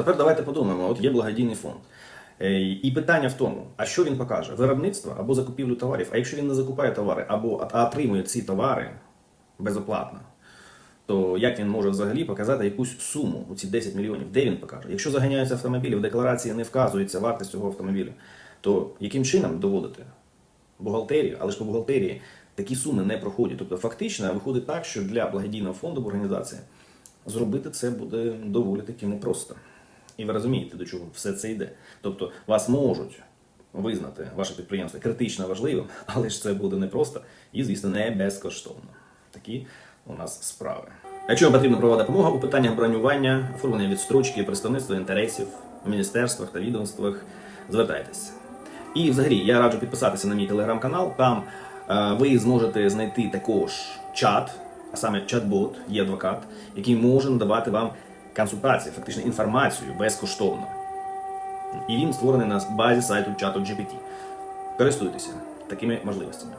Тепер давайте подумаємо: от є благодійний фонд. Е, І питання в тому, а що він покаже? Виробництво або закупівлю товарів. А якщо він не закупає товари, або отримує ці товари безоплатно, то як він може взагалі показати якусь суму у ці 10 мільйонів? Де він покаже? Якщо заганяються автомобілі, в декларації не вказується вартість цього автомобіля, то яким чином доводити? Бухгалтерію, але ж по бухгалтерії такі суми не проходять. Тобто, фактично виходить так, що для благодійного фонду в організації зробити це буде доволі таки непросто. І ви розумієте, до чого все це йде. Тобто вас можуть визнати ваше підприємство критично важливим, але ж це буде непросто і, звісно, не безкоштовно. Такі у нас справи. Якщо вам потрібна правова допомога у питаннях бронювання, оформлення відстрочки, представництва інтересів у міністерствах та відомствах, звертайтеся. І взагалі я раджу підписатися на мій телеграм-канал. Там е, ви зможете знайти також чат, а саме чат-бот, є адвокат, який може надавати вам консультації, фактично інформацію безкоштовно. І він створений на базі сайту чату GPT. Користуйтеся такими можливостями.